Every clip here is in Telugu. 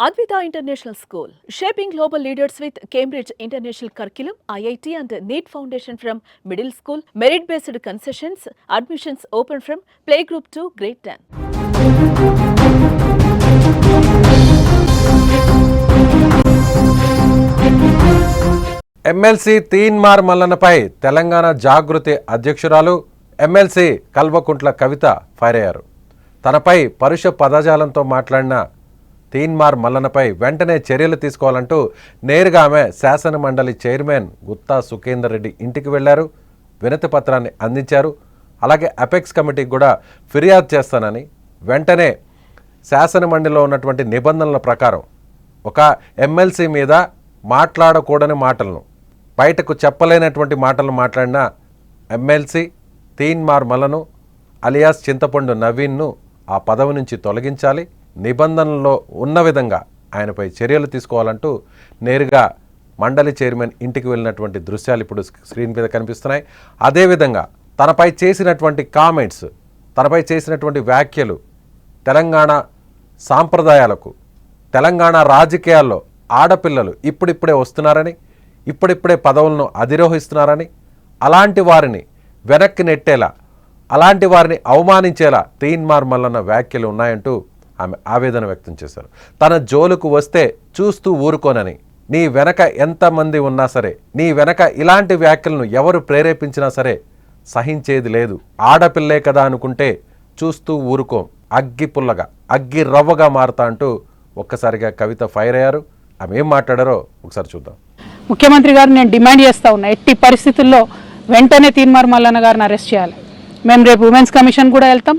Advitha international school shaping global leaders with Cambridge international curriculum IIT and NEET foundation from middle school merit based concessions admissions open from play group to grade ten MLC Teenmar మల్లన్నపై Telangana Jagruthi అధ్యక్షురాలు ఎమ్మెల్సీ కల్వకుంట్ల కవిత ఫైర్ అయ్యారు తనపై పరుష పదజాలంతో మాట్లాడిన తీన్మార్ మల్లనపై వెంటనే చర్యలు తీసుకోవాలంటూ నేరుగా ఆమె శాసన మండలి చైర్మన్ గుత్తా సుఖేందర్ రెడ్డి ఇంటికి వెళ్ళారు. వినతి పత్రాన్ని అందించారు. అలాగే అపెక్స్ కమిటీకి కూడా ఫిర్యాదు చేస్తానని వెంటనే శాసన మండలిలో ఉన్నటువంటి నిబంధనల ప్రకారం ఒక ఎమ్మెల్సీ మీద మాట్లాడకూడని మాటలను బయటకు చెప్పలేనటువంటి మాటలను మాట్లాడిన ఎమ్మెల్సీ తీన్మార్ మలను అలియాస్ చింతపండు నవీన్ను ఆ పదవి నుంచి తొలగించాలి. నిబంధనల్లో ఉన్న విధంగా ఆయనపై చర్యలు తీసుకోవాలంటూ నేరుగా మండలి చైర్మన్ ఇంటికి వెళ్ళినటువంటి దృశ్యాలు ఇప్పుడు స్క్రీన్ మీద కనిపిస్తున్నాయి. అదేవిధంగా తనపై చేసినటువంటి కామెంట్స్ తనపై చేసినటువంటి వ్యాఖ్యలు తెలంగాణ సాంప్రదాయాలకు తెలంగాణ రాజకీయాల్లో ఆడపిల్లలు ఇప్పుడిప్పుడే వస్తున్నారని ఇప్పుడిప్పుడే పదవులను అధిరోహిస్తున్నారని అలాంటి వారిని వెనక్కి నెట్టేలా అలాంటి వారిని అవమానించేలా తీన్మార్ మల్లన్న వ్యాఖ్యలు ఉన్నాయంటూ ఆమె ఆవేదన వ్యక్తం చేశారు. తన జోలుకు వస్తే చూస్తూ ఊరుకోనని నీ వెనక ఎంతమంది ఉన్నా సరే నీ వెనక ఇలాంటి వ్యాఖ్యలను ఎవరు ప్రేరేపించినా సరే సహించేది లేదు. ఆడపిల్లే కదా అనుకుంటే చూస్తూ ఊరుకోం. అగ్గి పుల్లగా అగ్గి రవ్వగా మారుతా అంటూ ఒక్కసారిగా కవిత ఫైర్ అయ్యారు. ఆమె ఏం మాట్లాడారో ఒకసారి చూద్దాం. ముఖ్యమంత్రి గారు నేను డిమాండ్ చేస్తా ఉన్నా ఎట్టి పరిస్థితుల్లో వెంటనే తీన్మార్ మల్లన్న గారిని అరెస్ట్ చేయాలి. మేము రేపు ఉమెన్స్ కమిషన్ కూడా వెళ్తాం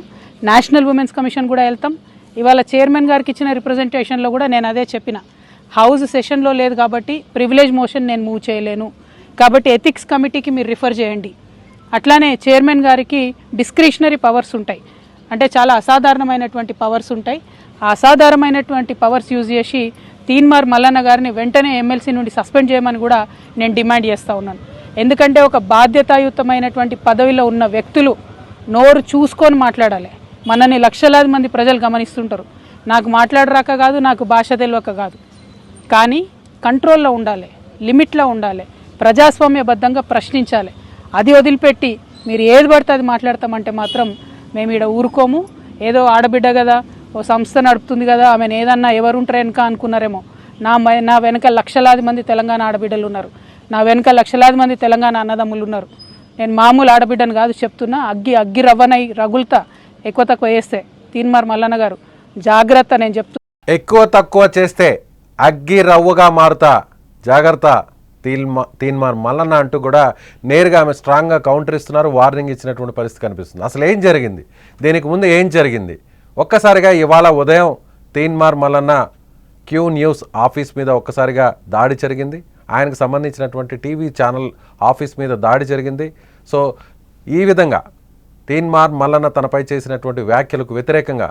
నేషనల్ ఉమెన్స్ కమిషన్ కూడా వెళ్తాం ఇవాళ చైర్మన్ గారికి ఇచ్చిన రిప్రజెంటేషన్లో కూడా నేను అదే చెప్పిన. హౌస్ సెషన్లో లేదు కాబట్టి ప్రివిలేజ్ మోషన్ నేను మూవ్ చేయలేను. కాబట్టి ఎథిక్స్ కమిటీకి మీరు రిఫర్ చేయండి. అట్లానే చైర్మన్ గారికి డిస్క్రిషనరీ పవర్స్ ఉంటాయి. అంటే చాలా అసాధారణమైనటువంటి పవర్స్ ఉంటాయి. ఆ అసాధారణమైనటువంటి పవర్స్ యూజ్ చేసి తీన్మార్ మల్లన్న గారిని వెంటనే ఎమ్మెల్సీ నుండి సస్పెండ్ చేయమని కూడా నేను డిమాండ్ చేస్తూ ఉన్నాను. ఎందుకంటే ఒక బాధ్యతాయుతమైనటువంటి పదవిలో ఉన్న వ్యక్తులు నోరు చూసుకొని మాట్లాడాలి. మనని లక్షలాది మంది ప్రజలు గమనిస్తుంటారు. నాకు మాట్లాడరాక కాదు నాకు భాష తెలియక కాదు. కానీ కంట్రోల్లో ఉండాలి లిమిట్లో ఉండాలి ప్రజాస్వామ్యబద్ధంగా ప్రశ్నించాలి. అది వదిలిపెట్టి మీరు ఏది పడితే అది మాట్లాడతామంటే మాత్రం మేము ఇక్కడ ఊరుకోము. ఏదో ఆడబిడ్డ కదా ఓ సంస్థ నడుపుతుంది కదా ఆమెను ఏదన్నా ఎవరుంటారు వెనక అనుకున్నారేమో. నా నా వెనక లక్షలాది మంది తెలంగాణ ఆడబిడ్డలు ఉన్నారు. నా వెనక లక్షలాది మంది తెలంగాణ అన్నదమ్ములు ఉన్నారు. నేను మామూలు ఆడబిడ్డను కాదు చెప్తున్నా అగ్గి అగ్గి రవ్వనై రగులుతా. ఎక్కువ తక్కువ వేస్తే తీన్మార్ మల్లన్న గారు జాగ్రత్త నేను చెప్తూ. ఎక్కువ తక్కువ చేస్తే అగ్గి రవ్వగా మారుతా. జాగ్రత్త తీల్మా తీన్మార్ మల్లన్న అంటూ కూడా నేరుగా ఆమె స్ట్రాంగ్గా కౌంటర్ ఇస్తున్నారు వార్నింగ్ ఇచ్చినటువంటి పరిస్థితి కనిపిస్తుంది. అసలు ఏం జరిగింది? దీనికి ముందు ఏం జరిగింది? ఒక్కసారిగా ఇవాళ ఉదయం Teenmar Mallanna Q News office మీద ఒక్కసారిగా దాడి జరిగింది. ఆయనకు సంబంధించినటువంటి టీవీ ఛానల్ ఆఫీస్ మీద దాడి జరిగింది. సో ఈ విధంగా తీన్మార్ మల్లన్న తనపై చేసినటువంటి వ్యాఖ్యలకు వ్యతిరేకంగా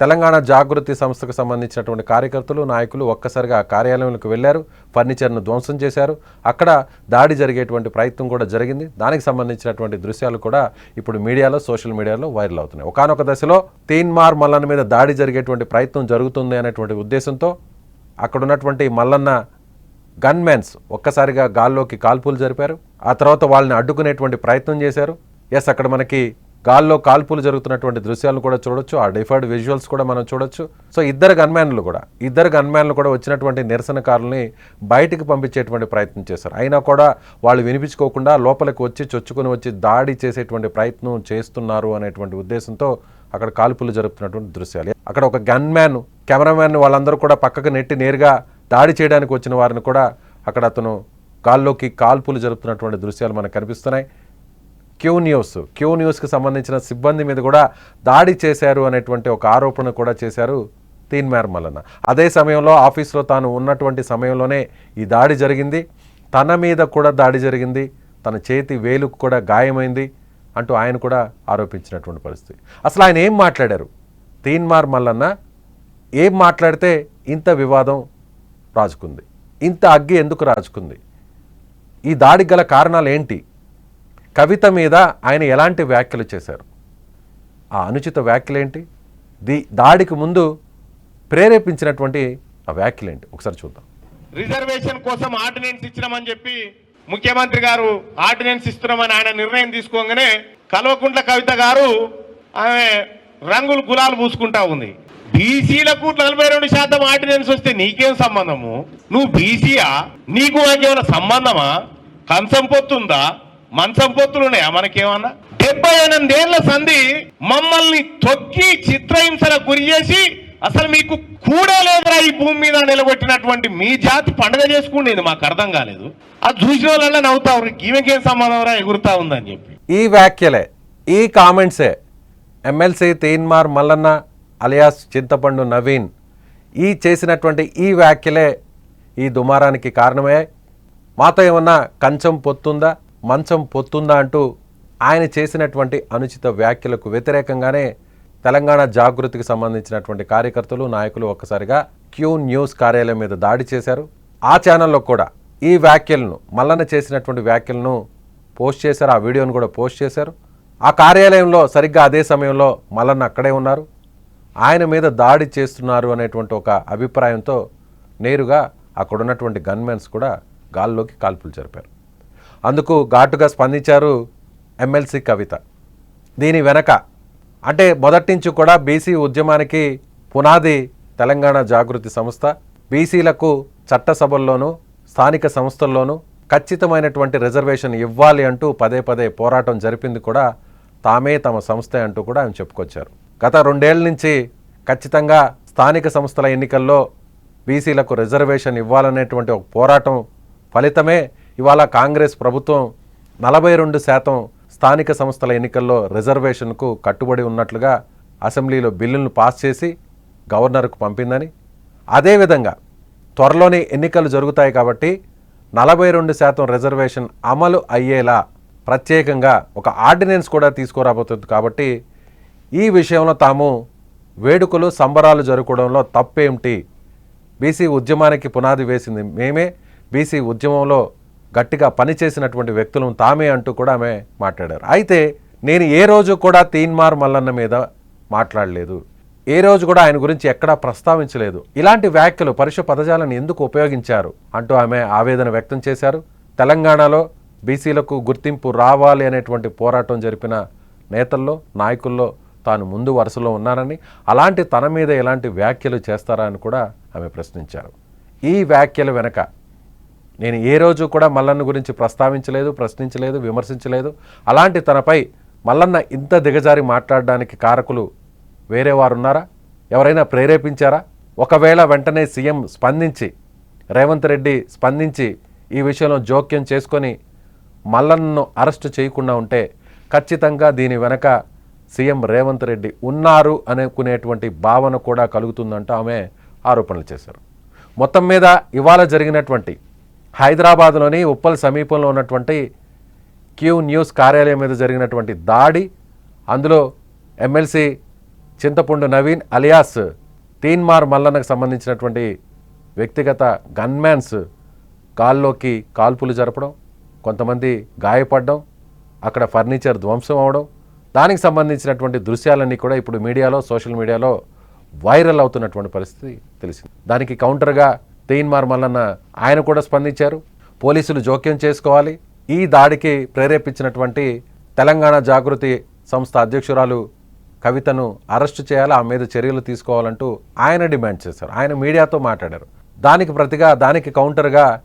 తెలంగాణ జాగృతి సంస్థకు సంబంధించినటువంటి కార్యకర్తలు నాయకులు ఒక్కసారిగా ఆ కార్యాలయంలోకి వెళ్ళారు ఫర్నిచర్ను ధ్వంసం చేశారు. అక్కడ దాడి జరిగేటువంటి ప్రయత్నం కూడా జరిగింది. దానికి సంబంధించినటువంటి దృశ్యాలు కూడా ఇప్పుడు మీడియాలో సోషల్ మీడియాలో వైరల్ అవుతున్నాయి. ఒకనొక దశలో తీన్మార్ మల్లన్న మీద దాడి జరిగేటువంటి ప్రయత్నం జరుగుతుంది అనేటువంటి ఉద్దేశంతో అక్కడున్నటువంటి మల్లన్న గన్మెన్స్ ఒక్కసారిగా గాల్లోకి కాల్పులు జరిపారు. ఆ తర్వాత వాళ్ళని అడ్డుకునేటువంటి ప్రయత్నం చేశారు. ఎస్ అక్కడ మనకి గాల్లో కాల్పులు జరుగుతున్నటువంటి దృశ్యాలను కూడా చూడొచ్చు. ఆ డిఫర్డ్ విజువల్స్ కూడా మనం చూడొచ్చు. సో ఇద్దరు గన్మ్యాన్లు కూడా ఇద్దరు గన్మ్యాన్లు కూడా వచ్చినటువంటి నిరసనకారుల్ని బయటికి పంపించేటువంటి ప్రయత్నం చేశారు. అయినా కూడా వాళ్ళు వినిపించుకోకుండా లోపలికి వచ్చి చొచ్చుకొని వచ్చి దాడి చేసేటువంటి ప్రయత్నం చేస్తున్నారు అనేటువంటి ఉద్దేశంతో అక్కడ కాల్పులు జరుపుతున్నటువంటి దృశ్యాలు. అక్కడ ఒక గన్మ్యాన్ కెమెరామ్యాన్ వాళ్ళందరూ కూడా పక్కకు నెట్టి నేరుగా దాడి చేయడానికి వచ్చిన వారిని కూడా అక్కడ అతను గాల్లోకి కాల్పులు జరుపుతున్నటువంటి దృశ్యాలు మనకు కనిపిస్తున్నాయి. క్యూ న్యూస్ క్యూ న్యూస్కి సంబంధించిన సిబ్బంది మీద కూడా దాడి చేశారు అనేటువంటి ఒక ఆరోపణ కూడా చేశారు తీన్మార్ మల్లన్న. అదే సమయంలో ఆఫీస్లో తాను ఉన్నటువంటి సమయంలోనే ఈ దాడి జరిగింది. తన మీద కూడా దాడి జరిగింది. తన చేతి వేలుకు కూడా గాయమైంది అంటూ ఆయన కూడా ఆరోపించినటువంటి పరిస్థితి. అసలు ఆయన ఏం మాట్లాడారు? తీన్మార్ మల్లన్న ఏం మాట్లాడితే ఇంత వివాదం రాజుకుంది? ఇంత అగ్గి ఎందుకు రాజుకుంది? ఈ దాడికి గల కారణాలు ఏంటి? కవిత మీద ఆయన ఎలాంటి వ్యాఖ్యలు చేశారు? ఆ అనుచిత వ్యాఖ్యలేంటి? ది దాడికి ముందు ప్రేరేపించినటువంటి ఆ వ్యాఖ్యలేంటి? ఒకసారి చూద్దాం. రిజర్వేషన్ కోసం ఆర్డినెన్స్ ఇచ్చినామని చెప్పి ముఖ్యమంత్రి గారు ఆర్డినెన్స్ ఇస్తున్నామని ఆయన నిర్ణయం తీసుకోగానే కల్వకుంట్ల కవిత గారు ఆమె రంగులు గులాలు పూసుకుంటా ఉంది. బీసీలకు నలభై రెండు శాతం ఆర్డినెన్స్ వస్తే నీకేం సంబంధము? నువ్వు బీసీయా? నీకు నాకేమైనా సంబంధమా? కంచం పొత్తుందా? మంచం పొత్తులు ఉన్నాయా మనకేమన్నా? డెబ్బై ఎనిమిదేళ్ళ సంధి మమ్మల్ని తొక్కి చిత్రహింసలకు గురి చేసి అసలు మీకు కూడా లేదురా ఈ భూమి మీద నిలబెట్టినటువంటి మీ జాతి పండుగ చేసుకునేది మాకు అర్థం కాలేదు. అది చూసిన వాళ్ళ నవ్వుతావు. ఈమెకేం సంబంధం రా ఎగురుతా ఉందని చెప్పి. ఈ వ్యాఖ్యలే ఈ కామెంట్సే ఎమ్మెల్సీ తీన్మార్ మల్లన్న అలియాస్ చింతపండు నవీన్ ఈ చేసినటువంటి ఈ వ్యాఖ్యలే ఈ దుమారానికి కారణమే మాతో ఏమన్నా కంచం పొత్తుందా? మంచం పొత్తుందా అంటూ ఆయన చేసినటువంటి అనుచిత వ్యాఖ్యలకు వ్యతిరేకంగానే తెలంగాణ జాగృతికి సంబంధించినటువంటి కార్యకర్తలు నాయకులు ఒక్కసారిగా క్యూ న్యూస్ కార్యాలయం మీద దాడి చేశారు. ఆ ఛానల్లో కూడా ఈ వ్యాఖ్యలను మల్లన్న చేసినటువంటి వ్యాఖ్యలను పోస్ట్ చేశారు. ఆ వీడియోను కూడా పోస్ట్ చేశారు. ఆ కార్యాలయంలో సరిగ్గా అదే సమయంలో మల్లన్న అక్కడే ఉన్నారు. ఆయన మీద దాడి చేస్తున్నారు అనేటువంటి ఒక అభిప్రాయంతో నేరుగా అక్కడ ఉన్నటువంటి గన్మెన్స్ కూడా గాల్లోకి కాల్పులు జరిపారు. అందుకు ఘాటుగా స్పందించారు ఎమ్మెల్సీ కవిత. దీని వెనక అంటే మొదటి నుంచి కూడా బీసీ ఉద్యమానికి పునాది తెలంగాణ జాగృతి సంస్థ బీసీలకు చట్టసభల్లోనూ స్థానిక సంస్థల్లోనూ ఖచ్చితమైనటువంటి రిజర్వేషన్ ఇవ్వాలి అంటూ పదే పదే పోరాటం జరిపింది కూడా తామే తమ సంస్థే అంటూ కూడా ఆయన చెప్పుకొచ్చారు. గత రెండేళ్ళ నుంచి ఖచ్చితంగా స్థానిక సంస్థల ఎన్నికల్లో బీసీలకు రిజర్వేషన్ ఇవ్వాలనేటువంటి ఒక పోరాటం ఫలితమే ఇవాళ కాంగ్రెస్ ప్రభుత్వం నలభై రెండు శాతం స్థానిక సంస్థల ఎన్నికల్లో రిజర్వేషన్కు కట్టుబడి ఉన్నట్లుగా అసెంబ్లీలో బిల్లులను పాస్ చేసి గవర్నర్కు పంపిందని. అదేవిధంగా త్వరలోనే ఎన్నికలు జరుగుతాయి కాబట్టి నలభై రెండు శాతం రిజర్వేషన్ అమలు అయ్యేలా ప్రత్యేకంగా ఒక ఆర్డినెన్స్ కూడా తీసుకురాబోతుంది కాబట్టి ఈ విషయంలో తాము వేడుకలు సంబరాలు జరుపుకోవడంలో తప్పేమిటి? బీసీ ఉద్యమానికి పునాది వేసింది మేమే. బీసీ ఉద్యమంలో గట్టిగా పనిచేసినటువంటి వ్యక్తులను తామే అంటూ కూడా ఆమె మాట్లాడారు. అయితే నేను ఏ రోజు కూడా తీన్మార్ మల్లన్న మీద మాట్లాడలేదు. ఏ రోజు కూడా ఆయన గురించి ఎక్కడా ప్రస్తావించలేదు. ఇలాంటి వ్యాఖ్యలు పరుష పదజాలను ఎందుకు ఉపయోగించారు అంటూ ఆమె ఆవేదన వ్యక్తం చేశారు. తెలంగాణలో బీసీలకు గుర్తింపు రావాలి అనేటువంటి పోరాటం జరిపిన నేతల్లో నాయకుల్లో తాను ముందు వరుసలో ఉన్నానని అలాంటి తన మీద ఎలాంటి వ్యాఖ్యలు చేస్తారా అని కూడా ఆమె ప్రశ్నించారు. ఈ వ్యాఖ్యల వెనక నేను ఏ రోజు కూడా మల్లన్న గురించి ప్రస్తావించలేదు ప్రశ్నించలేదు విమర్శించలేదు. అలాంటి తనపై మల్లన్న ఇంత దిగజారి మాట్లాడడానికి కారకులు వేరే వారు ఉన్నారా ఎవరైనా ప్రేరేపించారా? ఒకవేళ వెంటనే సీఎం స్పందించి రేవంత్ రెడ్డి స్పందించి ఈ విషయంలో జోక్యం చేసుకొని మల్లన్నను అరెస్టు చేయకుండా ఉంటే ఖచ్చితంగా దీని వెనక సీఎం రేవంత్ రెడ్డి ఉన్నారు అనుకునేటువంటి భావన కూడా కలుగుతుందంటూ ఆమె ఆరోపణలు చేశారు. మొత్తం మీద ఇవాళ జరిగినటువంటి హైదరాబాద్లోని ఉప్పల్ సమీపంలో ఉన్నటువంటి క్యూ న్యూస్ కార్యాలయం మీద జరిగినటువంటి దాడి అందులో ఎమ్మెల్సీ చింతపండు నవీన్ అలియాస్ తీన్మార్ మల్లన్నకు సంబంధించినటువంటి వ్యక్తిగత గన్మ్యాన్స్ కాల్లోకి కాల్పులు జరపడం కొంతమంది గాయపడడం అక్కడ ఫర్నిచర్ ధ్వంసం అవడం దానికి సంబంధించినటువంటి దృశ్యాలన్నీ కూడా ఇప్పుడు మీడియాలో సోషల్ మీడియాలో వైరల్ అవుతున్నటువంటి పరిస్థితి తెలిసింది. దానికి కౌంటర్గా తీన్మార్ మల్లన్న ఆయన కూడా స్పందించారు. పోలీసులు జోక్యం చేసుకోవాలి. ఈ దాడికి ప్రేరేపించినటువంటి తెలంగాణ జాగృతి సంస్థ అధ్యక్షురాలు కవితను అరెస్టు చేయాలి ఆ మీద చర్యలు తీసుకోవాలంటూ ఆయన డిమాండ్ చేశారు. ఆయన మీడియాతో మాట్లాడారు. దానికి ప్రతిగా దానికి కౌంటర్గా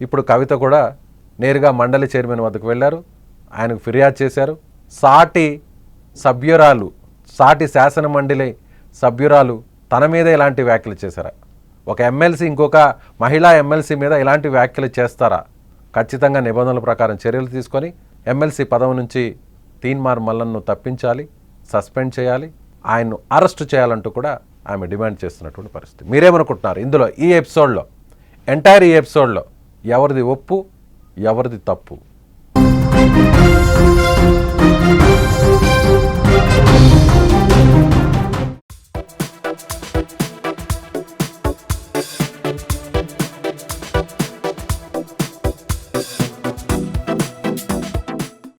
ఇప్పుడు కవిత కూడా నేరుగా మండలి చైర్మన్ వద్దకు వెళ్ళారు. ఆయనకు ఫిర్యాదు చేశారు. సాటి సభ్యురాలు సాటి శాసన మండలి సభ్యురాలు తన మీద ఇలాంటి వ్యాఖ్యలు చేశారా. ఒక ఎమ్మెల్సీ ఇంకొక మహిళా ఎమ్మెల్సీ మీద ఇలాంటి వ్యాఖ్యలు చేస్తారా? ఖచ్చితంగా నిబంధనల ప్రకారం చర్యలు తీసుకొని ఎమ్మెల్సీ పదవి నుంచి తీన్మార్ మల్లన్ను తప్పించాలి సస్పెండ్ చేయాలి ఆయన్ను అరెస్టు చేయాలంటూ కూడా ఆమె డిమాండ్ చేస్తున్నటువంటి పరిస్థితి. మీరేమనుకుంటున్నారు? ఇందులో ఈ ఎపిసోడ్లో ఎంటైర్ ఈ ఎపిసోడ్లో ఎవరిది ఒప్పు ఎవరిది తప్పు?